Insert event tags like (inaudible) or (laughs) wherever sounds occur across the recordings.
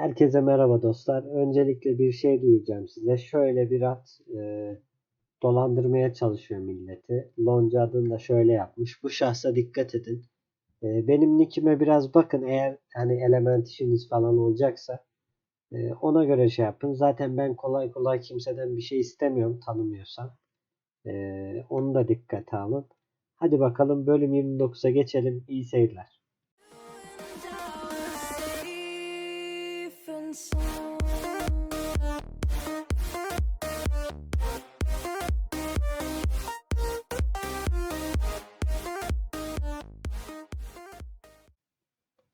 Herkese merhaba dostlar. Öncelikle bir şey duyuracağım size. Şöyle bir at e, dolandırmaya çalışıyor milleti. Lonca adını da şöyle yapmış. Bu şahsa dikkat edin. E, benim nickime biraz bakın. Eğer hani element işiniz falan olacaksa e, ona göre şey yapın. Zaten ben kolay kolay kimseden bir şey istemiyorum tanımıyorsam. E, onu da dikkate alın. Hadi bakalım bölüm 29'a geçelim. İyi seyirler.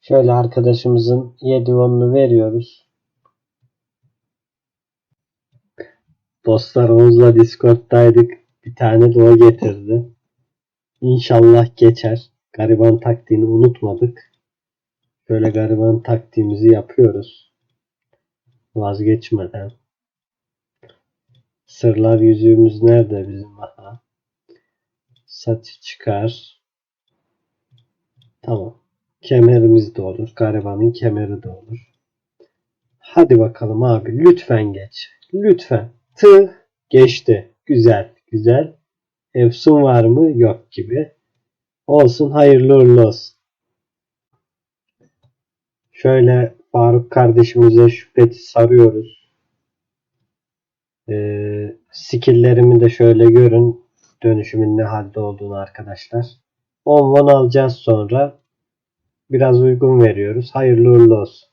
Şöyle arkadaşımızın 7 onunu veriyoruz. Dostlar Oğuz'la Discord'daydık. Bir tane de o getirdi. İnşallah geçer. Gariban taktiğini unutmadık. Şöyle gariban taktiğimizi yapıyoruz. Vazgeçmeden. Sırlar yüzüğümüz nerede bizim? Aha. Saçı çıkar. Tamam. Kemerimiz de olur. Garibanın kemeri de olur. Hadi bakalım abi. Lütfen geç. Lütfen. Tı geçti. Güzel. Güzel. Efsun var mı? Yok gibi. Olsun. Hayırlı uğurlu olsun. Şöyle Faruk kardeşimize şüpheti sarıyoruz. Ee, skilllerimi de şöyle görün. Dönüşümün ne halde olduğunu arkadaşlar. 10 won alacağız sonra. Biraz uygun veriyoruz. Hayırlı uğurlu olsun.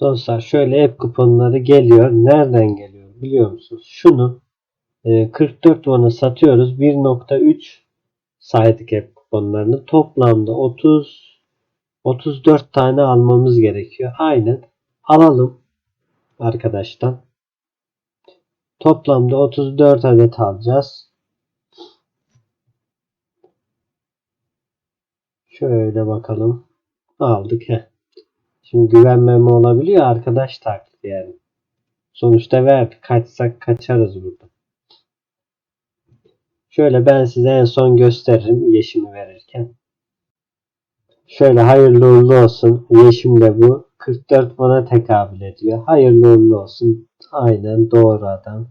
Dostlar şöyle app kuponları geliyor. Nereden geliyor biliyor musunuz? Şunu e, 44 won'a satıyoruz. 1.3 saydık app kuponlarını. Toplamda 30 34 tane almamız gerekiyor. Aynen. Alalım arkadaştan. Toplamda 34 adet alacağız. Şöyle bakalım. Aldık. Heh. Şimdi güvenmeme olabiliyor. Arkadaş taklidi yani. Sonuçta verdik. Kaçsak kaçarız burada. Şöyle ben size en son gösteririm yeşimi verirken. Şöyle hayırlı uğurlu olsun. Yeşim de bu. 44 bana tekabül ediyor. Hayırlı uğurlu olsun. Aynen doğru adam.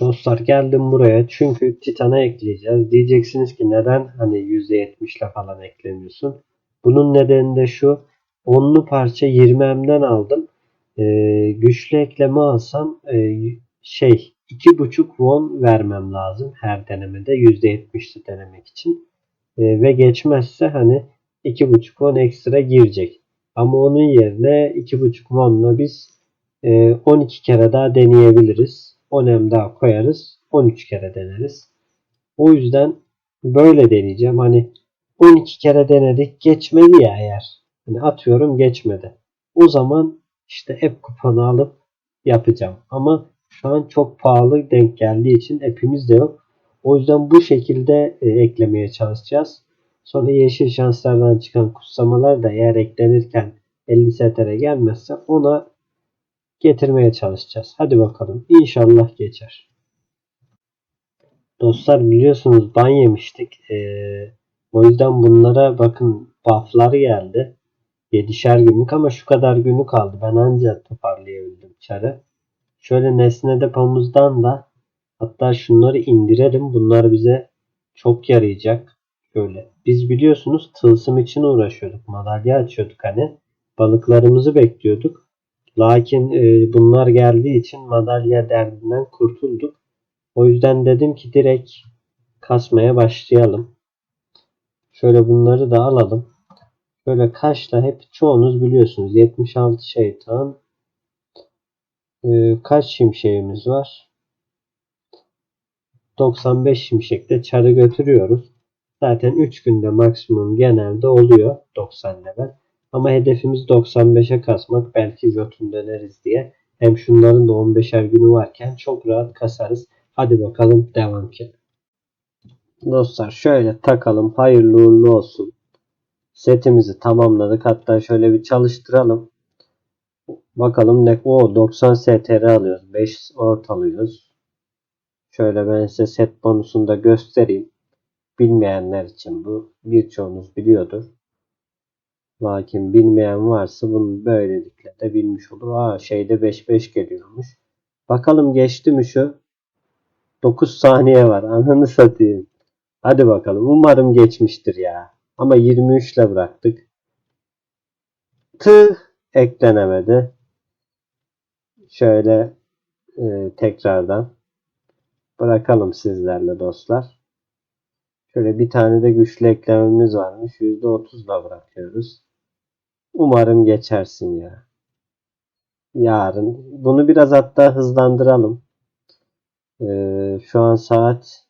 Dostlar geldim buraya çünkü Titan'a ekleyeceğiz. Diyeceksiniz ki neden hani %70 ile falan eklemiyorsun? Bunun nedeni de şu. Onlu parça 20M'den aldım. Ee, güçlü ekleme alsam e, şey 2.5 won vermem lazım her denemede %70'li denemek için. Ee, ve geçmezse hani 2.5 won ekstra girecek. Ama onun yerine 2.5 won'la biz e, 12 kere daha deneyebiliriz. 10 M daha koyarız. 13 kere deneriz. O yüzden böyle deneyeceğim. Hani 12 kere denedik geçmedi ya eğer. Hani atıyorum geçmedi. O zaman işte app kuponu alıp yapacağım. Ama şu an çok pahalı denk geldiği için app'imiz de yok. O yüzden bu şekilde e, eklemeye çalışacağız. Sonra yeşil şanslardan çıkan kutsamalar da eğer eklenirken 50 STR gelmezse ona getirmeye çalışacağız. Hadi bakalım. İnşallah geçer. Dostlar biliyorsunuz ban yemiştik. Ee, o yüzden bunlara bakın bufflar geldi. 7'şer günlük ama şu kadar günü kaldı. Ben ancak toparlayabildim çarı. Şöyle nesne depomuzdan da hatta şunları indirelim. Bunlar bize çok yarayacak. Şöyle. Biz biliyorsunuz tılsım için uğraşıyorduk. Madalya açıyorduk hani. Balıklarımızı bekliyorduk. Lakin e, bunlar geldiği için madalya derdinden kurtulduk. O yüzden dedim ki direkt kasmaya başlayalım. Şöyle bunları da alalım. Şöyle kaçla hep çoğunuz biliyorsunuz. 76 şeytan. E, kaç şimşeğimiz var? 95 şimşekte çarı götürüyoruz. Zaten 3 günde maksimum genelde oluyor 90 level. Ama hedefimiz 95'e kasmak. Belki Jotun döneriz diye. Hem şunların da 15'er günü varken çok rahat kasarız. Hadi bakalım devam ki. Dostlar şöyle takalım. Hayırlı uğurlu olsun. Setimizi tamamladık. Hatta şöyle bir çalıştıralım. Bakalım ne? O 90 STR alıyoruz. 5 ort alıyoruz. Şöyle ben size set bonusunu da göstereyim. Bilmeyenler için bu birçoğunuz biliyordur. Lakin bilmeyen varsa bunu böylelikle de bilmiş olur. Aa şeyde 5-5 geliyormuş. Bakalım geçti mi şu? 9 saniye var. Ananı satayım. Hadi bakalım. Umarım geçmiştir ya. Ama 23 ile bıraktık. Tüh eklenemedi. Şöyle e, tekrardan bırakalım sizlerle dostlar. Şöyle bir tane de güçlü eklememiz varmış. %30'la bırakıyoruz. Umarım geçersin ya. Yarın. Bunu biraz hatta hızlandıralım. Ee, şu an saat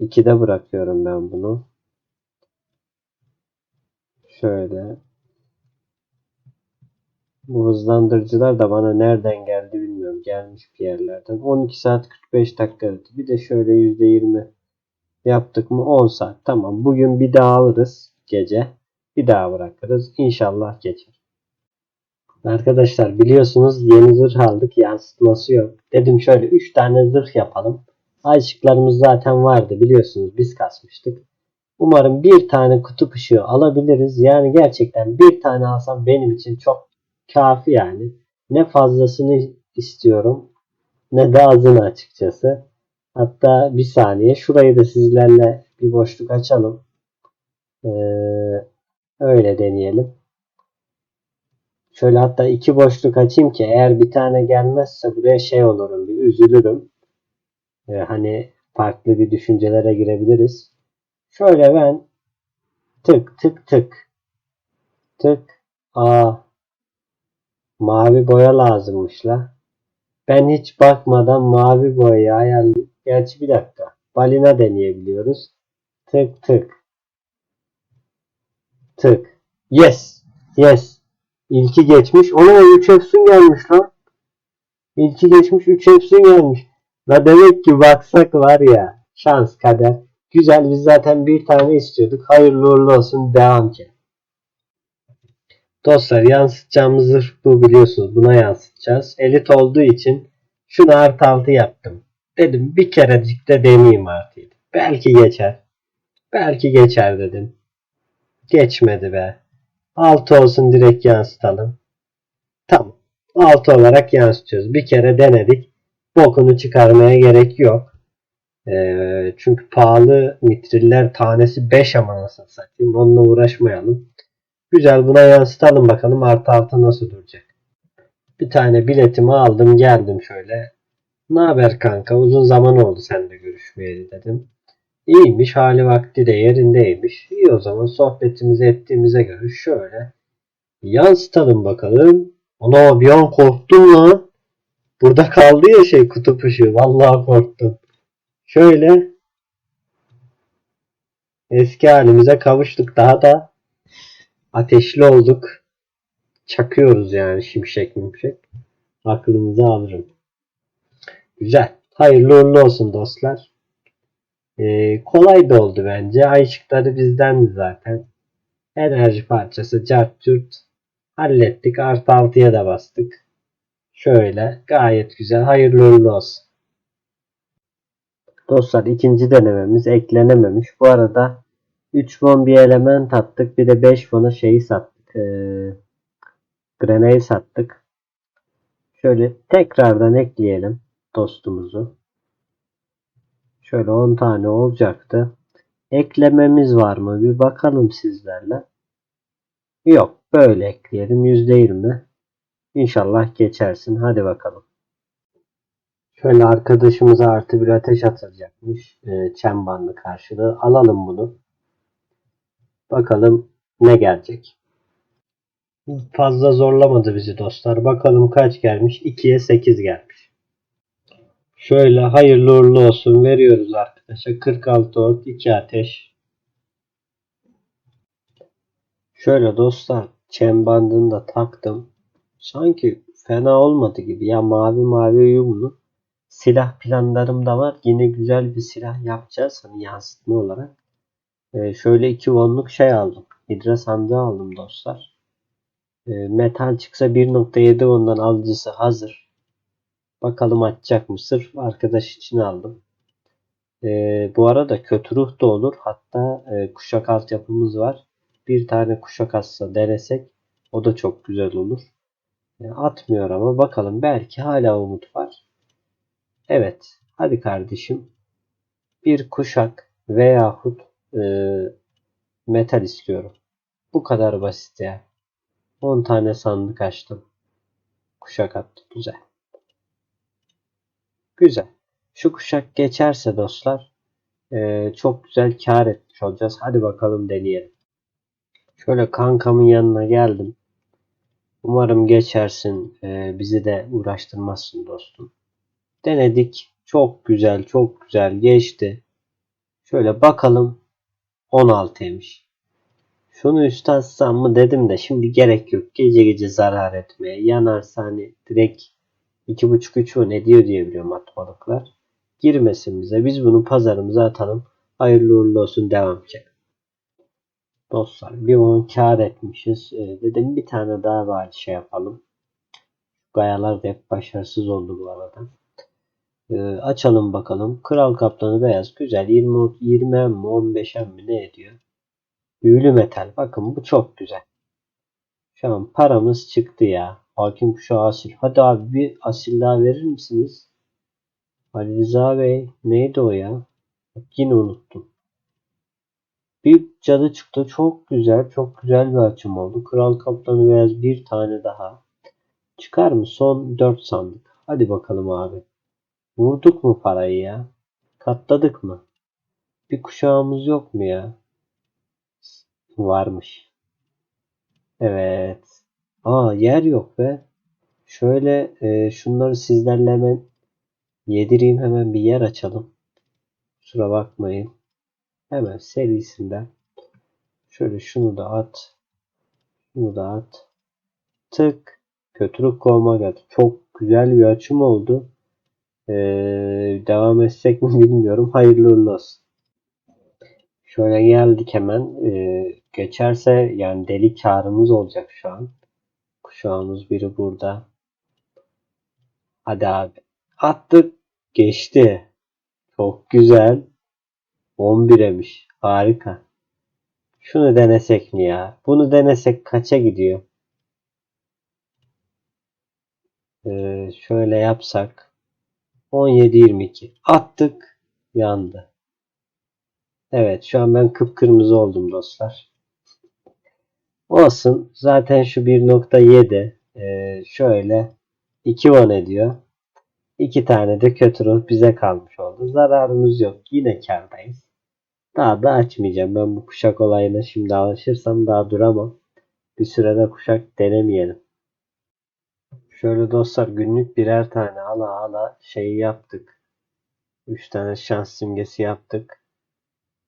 2'de bırakıyorum ben bunu. Şöyle. Bu hızlandırıcılar da bana nereden geldi bilmiyorum. Gelmiş bir yerlerden. 12 saat 45 dakika. Bir de şöyle %20 yaptık mı 10 saat. Tamam. Bugün bir daha alırız gece. Bir daha bırakırız. İnşallah geçer. Arkadaşlar biliyorsunuz yeni zırh aldık. Yansıtması yok. Dedim şöyle 3 tane zırh yapalım. Ayçıklarımız zaten vardı biliyorsunuz. Biz kasmıştık. Umarım bir tane kutup ışığı alabiliriz. Yani gerçekten bir tane alsam benim için çok kafi yani. Ne fazlasını istiyorum ne de azını açıkçası. Hatta bir saniye şurayı da sizlerle bir boşluk açalım. Ee, öyle deneyelim. Şöyle hatta iki boşluk açayım ki eğer bir tane gelmezse buraya şey olurum bir üzülürüm. Ee, hani farklı bir düşüncelere girebiliriz. Şöyle ben tık tık tık tık aa mavi boya lazımmış la. Ben hiç bakmadan mavi boyayı ayarlayıp gerçi bir dakika balina deneyebiliyoruz. Tık tık tık yes yes İlki geçmiş. Ona 3 efsun gelmiş lan. İlki geçmiş 3 efsun gelmiş. La demek ki baksak var ya. Şans kader. Güzel biz zaten bir tane istiyorduk. Hayırlı uğurlu olsun. Devam ki. Dostlar yansıtacağımız zırh bu biliyorsunuz. Buna yansıtacağız. Elit olduğu için şunu artı altı yaptım. Dedim bir kerecik de deneyeyim artıyı. Belki geçer. Belki geçer dedim. Geçmedi be. 6 olsun direkt yansıtalım. Tamam. 6 olarak yansıtıyoruz. Bir kere denedik. Bokunu çıkarmaya gerek yok. Ee, çünkü pahalı mitriller tanesi 5 ama nasıl satayım. Onunla uğraşmayalım. Güzel buna yansıtalım bakalım artı altı nasıl duracak. Bir tane biletimi aldım geldim şöyle. Ne haber kanka uzun zaman oldu seninle görüşmeyeli dedim. İyiymiş hali vakti de yerindeymiş. İyi o zaman sohbetimizi ettiğimize göre şöyle yansıtalım bakalım. Ana bir an korktum lan. Burada kaldı ya şey kutup ışığı. Vallahi korktum. Şöyle eski halimize kavuştuk. Daha da ateşli olduk. Çakıyoruz yani şimşek mimşek. Aklınızı alırım. Güzel. Hayırlı uğurlu olsun dostlar. Ee, kolay da oldu bence. Ay ışıkları bizdendi zaten. Enerji parçası cart curt hallettik. Artı 6'ya da bastık. Şöyle gayet güzel. Hayırlı uğurlu olsun. Dostlar ikinci denememiz eklenememiş. Bu arada 3 won bir element attık. Bir de 5 won'a şeyi sattık. Ee, grenade sattık. Şöyle tekrardan ekleyelim dostumuzu. Şöyle 10 tane olacaktı. Eklememiz var mı? Bir bakalım sizlerle. Yok. Böyle ekleyelim. %20. İnşallah geçersin. Hadi bakalım. Şöyle arkadaşımıza artı bir ateş atılacakmış. E, çem bandı karşılığı. Alalım bunu. Bakalım ne gelecek. Fazla zorlamadı bizi dostlar. Bakalım kaç gelmiş? 2'ye 8 gelmiş. Şöyle hayırlı uğurlu olsun veriyoruz arkadaşa. 46 ort 2 ateş. Şöyle dostlar çem bandını da taktım. Sanki fena olmadı gibi. Ya mavi mavi uyumlu. Silah planlarım da var. Yine güzel bir silah yapacağız. Hani yansıtma olarak. Ee, şöyle 2 wonluk şey aldım. Hidra sandığı aldım dostlar. Ee, metal çıksa 1.7 ondan alıcısı hazır. Bakalım açacak mı? Sırf arkadaş için aldım. Ee, bu arada kötü ruh da olur. Hatta e, kuşak altyapımız var. Bir tane kuşak atsa denesek o da çok güzel olur. E, atmıyor ama bakalım belki hala umut var. Evet. Hadi kardeşim. Bir kuşak veyahut e, metal istiyorum. Bu kadar basit ya. 10 tane sandık açtım. Kuşak attı. Güzel. Güzel. Şu kuşak geçerse dostlar e, çok güzel kar etmiş olacağız. Hadi bakalım deneyelim. Şöyle kankamın yanına geldim. Umarım geçersin. e, bizi de uğraştırmazsın dostum. Denedik. Çok güzel, çok güzel geçti. Şöyle bakalım. 16'ymış. Şunu üste atsam mı dedim de şimdi gerek yok. Gece gece zarar etmeye. Yanarsa hani direkt 2.5-3 o ne diyor diye biliyorum atmalıklar. Girmesin bize. Biz bunu pazarımıza atalım. Hayırlı uğurlu olsun devam ki. Dostlar bir on kar etmişiz. Ee, dedim bir tane daha var şey yapalım. Gayalar da hep başarısız oldu bu arada. Ee, açalım bakalım. Kral kaplanı beyaz. Güzel. 20 20 mi 15 mi ne ediyor? Büyülü metal. Bakın bu çok güzel. Şu an paramız çıktı ya. Hakim kuşağı asil. Hadi abi bir asil daha verir misiniz? Ali Rıza Bey. Neydi o ya? Yine unuttum. Bir cadı çıktı. Çok güzel. Çok güzel bir açım oldu. Kral kaplanı beyaz bir tane daha. Çıkar mı? Son 4 sandık. Hadi bakalım abi. Vurduk mu parayı ya? Katladık mı? Bir kuşağımız yok mu ya? Varmış. Evet. Aa yer yok be. Şöyle e, şunları sizlerle hemen yedireyim hemen bir yer açalım. Kusura bakmayın. Hemen serisinden. Şöyle şunu da at. Şunu da at. Tık. Kötülük kovma geldi. Çok güzel bir açım oldu. Ee, devam etsek mi (laughs) bilmiyorum. Hayırlı uğurlu olsun. Şöyle geldik hemen. Ee, geçerse yani deli karımız olacak şu an. Kuşağımız biri burada. Hadi abi. Attık. Geçti. Çok güzel. 11'emiş. Harika. Şunu denesek mi ya? Bunu denesek kaça gidiyor? Ee, şöyle yapsak. 17-22. Attık. Yandı. Evet şu an ben kıpkırmızı oldum dostlar. Olsun. Zaten şu 1.7 ee, şöyle 2 won ediyor. 2 tane de kötü ruh bize kalmış oldu. Zararımız yok. Yine kardayız. Daha da açmayacağım. Ben bu kuşak olayına şimdi alışırsam daha duramam. Bir sürede kuşak denemeyelim. Şöyle dostlar günlük birer tane ala ala şey yaptık. 3 tane şans simgesi yaptık.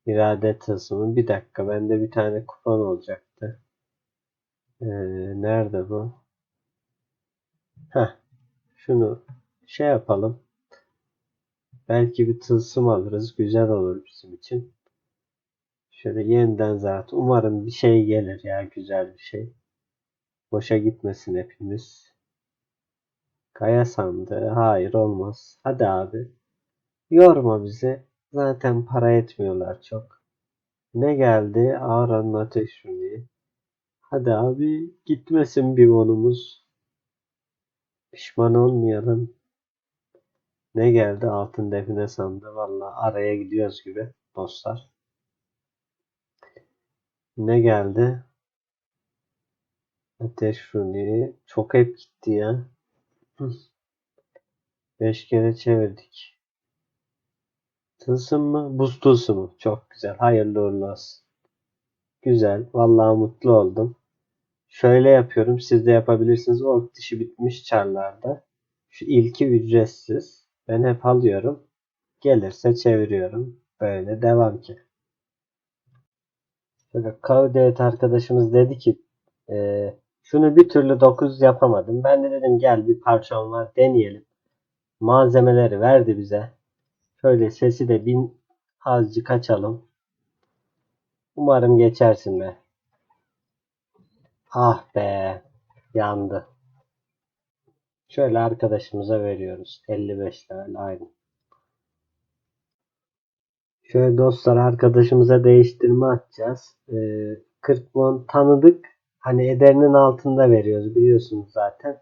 İrade tılsımı. Bir dakika bende bir tane kupon olacaktı. Ee, nerede bu? Heh. Şunu şey yapalım. Belki bir tılsım alırız. Güzel olur bizim için. Şöyle yeniden zaten. Umarım bir şey gelir ya. Güzel bir şey. Boşa gitmesin hepimiz. Kaya sandığı. Hayır olmaz. Hadi abi. Yorma bizi. Zaten para etmiyorlar çok. Ne geldi? Ağranın ateş rüneği. Hadi abi gitmesin bir bonumuz. Pişman olmayalım. Ne geldi? Altın define sandı. Valla araya gidiyoruz gibi dostlar. Ne geldi? Ateş rüneği. Çok hep gitti ya. Beş kere çevirdik. Tılsım mı? Buz tılsımı. Çok güzel. Hayırlı uğurlu olsun. Güzel. Vallahi mutlu oldum. Şöyle yapıyorum. Siz de yapabilirsiniz. Ork dişi bitmiş çarlarda. Şu ilki ücretsiz. Ben hep alıyorum. Gelirse çeviriyorum. Böyle devam ki. Şöyle Kaudet arkadaşımız dedi ki e, şunu bir türlü 9 yapamadım. Ben de dedim gel bir parçam var deneyelim. Malzemeleri verdi bize. Şöyle sesi de bin azıcık açalım. Umarım geçersin be. Ah be. Yandı. Şöyle arkadaşımıza veriyoruz. 55 level aynı. Şöyle dostlar arkadaşımıza değiştirme atacağız. Ee, 40 won tanıdık. Hani ederinin altında veriyoruz biliyorsunuz zaten.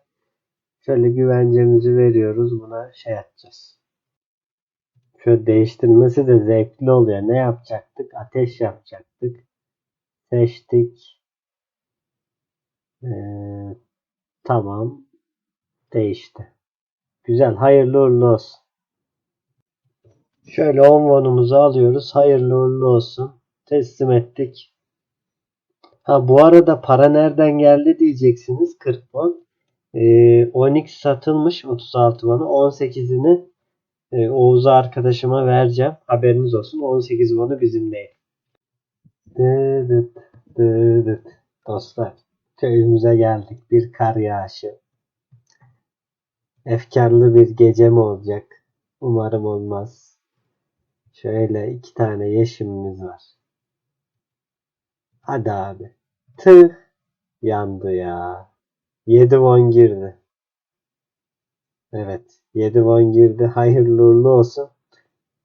Şöyle güvencemizi veriyoruz. Buna şey yapacağız. Şöyle değiştirmesi de zevkli oluyor. Ne yapacaktık? Ateş yapacaktık. Seçtik. Ee, tamam. Değişti. Güzel. Hayırlı uğurlu olsun. Şöyle 10 wonumuzu alıyoruz. Hayırlı uğurlu olsun. Teslim ettik. Ha bu arada para nereden geldi diyeceksiniz. 40 won. Ee, Onyx satılmış 36 won'a. 18'ini e, Oğuz'a arkadaşıma vereceğim. Haberiniz olsun. 18 won'u bizim değil. Dıdıt, dıdıt. Dostlar köyümüze geldik. Bir kar yağışı. Efkarlı bir gece mi olacak? Umarım olmaz. Şöyle iki tane yeşimimiz var. Hadi abi. Tüh. Yandı ya. 7 won girdi. Evet. 7 won girdi. Hayırlı uğurlu olsun.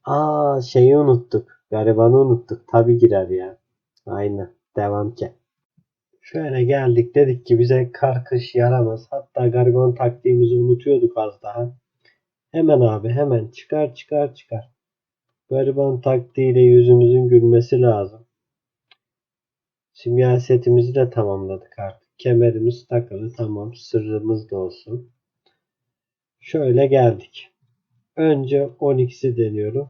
Aa şeyi unuttuk. Garibanı unuttuk. Tabi girer ya. Aynen. Devam ki. Şöyle geldik dedik ki bize kar kış yaramaz. Hatta gariban taktiğimizi unutuyorduk az daha. Hemen abi hemen çıkar çıkar çıkar. Gariban taktiğiyle yüzümüzün gülmesi lazım. Simya setimizi de tamamladık artık. Kemerimiz takılı tamam. Sırrımız da olsun. Şöyle geldik. Önce 12'si deniyorum.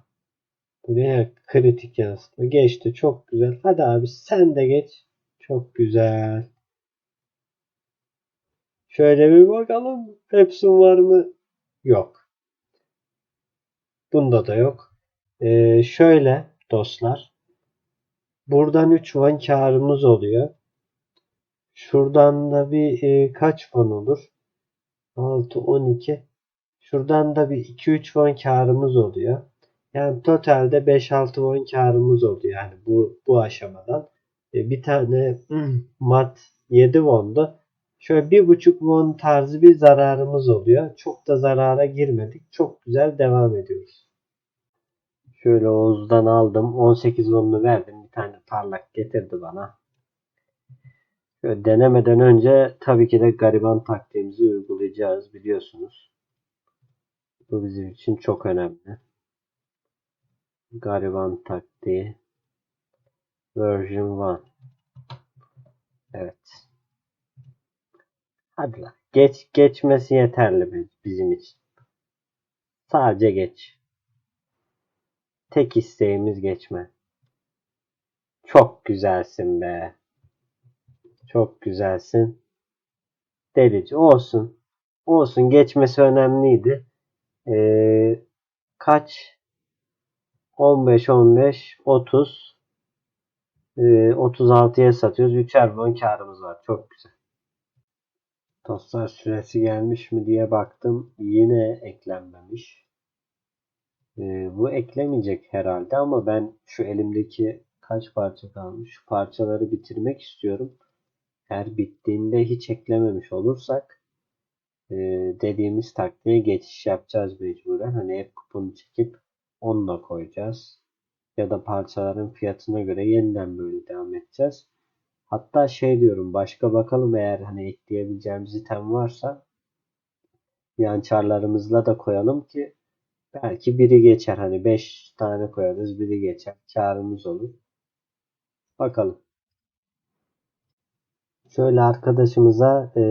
Bu ne? Kritik yansıtma. Geçti. Çok güzel. Hadi abi sen de geç. Çok güzel. Şöyle bir bakalım. Hepsin var mı? Yok. Bunda da yok. Ee, şöyle dostlar. Buradan 3 won karımız oluyor. Şuradan da bir e, kaç won olur? 6, 12. Şuradan da bir 2-3 won karımız oluyor. Yani totalde 5-6 won karımız oluyor. Yani bu, bu aşamadan. E, bir tane mat 7 won'du. Şöyle 1,5 won tarzı bir zararımız oluyor. Çok da zarara girmedik. Çok güzel devam ediyoruz. Şöyle Oğuz'dan aldım. 18 won'unu verdim. Bir tane parlak getirdi bana. Şöyle denemeden önce tabii ki de gariban taktiğimizi uygulayacağız biliyorsunuz. Bu bizim için çok önemli. Gariban taktiği. Version 1. Evet. Hadi lan. Geç, geçmesi yeterli bi- bizim için. Sadece geç. Tek isteğimiz geçme. Çok güzelsin be. Çok güzelsin. Delici. Olsun. Olsun. Geçmesi önemliydi. Ee, kaç? 15, 15, 30. Ee, 36'ya satıyoruz. 3'er won karımız var. Çok güzel. Dostlar süresi gelmiş mi diye baktım. Yine eklenmemiş. Ee, bu eklemeyecek herhalde ama ben şu elimdeki kaç parça kalmış? Şu parçaları bitirmek istiyorum. Eğer bittiğinde hiç eklememiş olursak e, dediğimiz taktiğe geçiş yapacağız mecburen. Hani hep kuponu çekip onunla koyacağız. Ya da parçaların fiyatına göre yeniden böyle devam edeceğiz. Hatta şey diyorum başka bakalım eğer hani ekleyebileceğimiz item varsa yan çarlarımızla da koyalım ki belki biri geçer. Hani 5 tane koyarız biri geçer. Karımız olur. Bakalım. Şöyle arkadaşımıza e,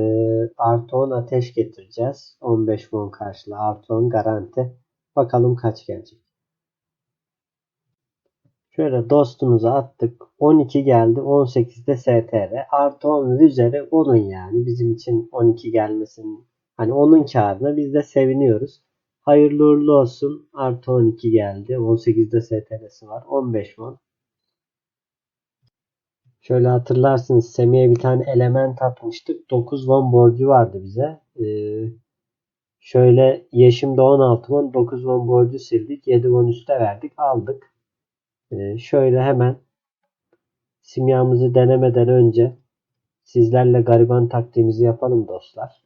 artı 10 ateş getireceğiz. 15 won karşılığı artı 10 garanti. Bakalım kaç gelecek. Şöyle dostumuza attık. 12 geldi. 18'de STR. Artı 10 ve üzeri onun yani. Bizim için 12 gelmesin. Hani onun karına biz de seviniyoruz. Hayırlı uğurlu olsun. Artı 12 geldi. 18'de STR'si var. 15 won. Şöyle hatırlarsınız Semih'e bir tane element atmıştık. 9 won borcu vardı bize. Ee, şöyle Yeşim'de 16 won 9 won borcu sildik. 7 won üste verdik. Aldık. Ee, şöyle hemen simyamızı denemeden önce sizlerle gariban taktiğimizi yapalım dostlar.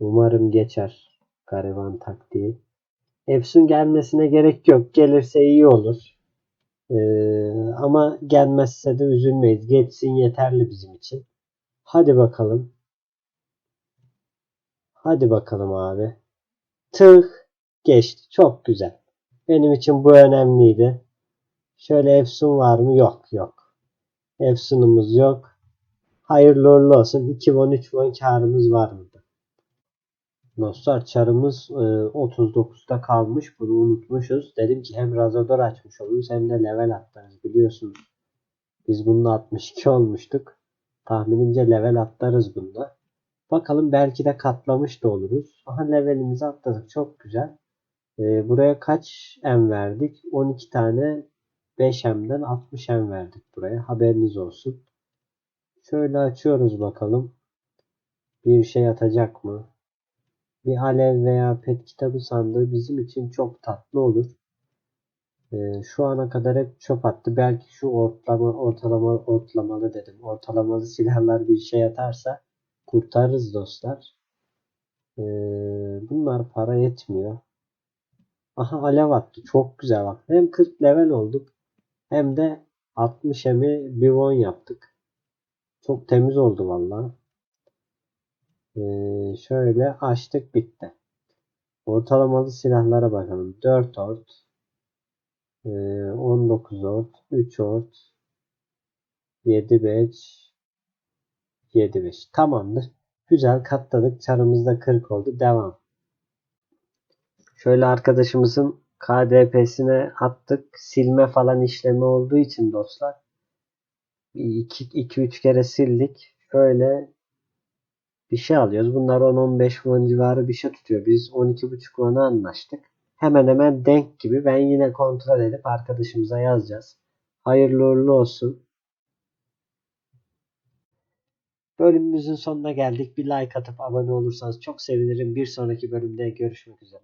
Umarım geçer gariban taktiği. Efsun gelmesine gerek yok. Gelirse iyi olur. Ee, ama gelmezse de üzülmeyiz. Geçsin yeterli bizim için. Hadi bakalım. Hadi bakalım abi. Tık geçti. Çok güzel. Benim için bu önemliydi. Şöyle Efsun var mı? Yok yok. Efsun'umuz yok. Hayırlı uğurlu olsun. 2 won 3 won karımız var mıydı? Dostlar çarımız e, 39'da kalmış. Bunu unutmuşuz. Dedim ki hem Razador açmış oluruz hem de level atlarız biliyorsunuz. Biz bununla 62 olmuştuk. Tahminimce level atlarız bunda. Bakalım belki de katlamış da oluruz. Aha levelimizi atladık. Çok güzel. E, buraya kaç M verdik? 12 tane 5M'den 60 M verdik buraya. Haberiniz olsun. Şöyle açıyoruz bakalım. Bir şey atacak mı? Bir alev veya pet kitabı sandığı bizim için çok tatlı olur. Ee, şu ana kadar hep çöp attı. Belki şu ortalama, ortalama, ortalamalı dedim. Ortalamalı silahlar bir şey atarsa kurtarırız dostlar. Ee, bunlar para yetmiyor. Aha alev attı. Çok güzel bak. Hem 40 level olduk hem de 60 emi bir won yaptık. Çok temiz oldu valla. Ee, şöyle açtık bitti. Ortalamalı silahlara bakalım. 4 ort, ee, 19 ort, 3 ort, 7 5, 7 5. Tamamdır. Güzel katladık. Çarımızda 40 oldu. Devam. Şöyle arkadaşımızın KDP'sine attık. Silme falan işlemi olduğu için dostlar 2-3 kere sildik. Şöyle bir şey alıyoruz. Bunlar 10-15 won civarı bir şey tutuyor. Biz 12,5 won'a anlaştık. Hemen hemen denk gibi. Ben yine kontrol edip arkadaşımıza yazacağız. Hayırlı uğurlu olsun. Bölümümüzün sonuna geldik. Bir like atıp abone olursanız çok sevinirim. Bir sonraki bölümde görüşmek üzere.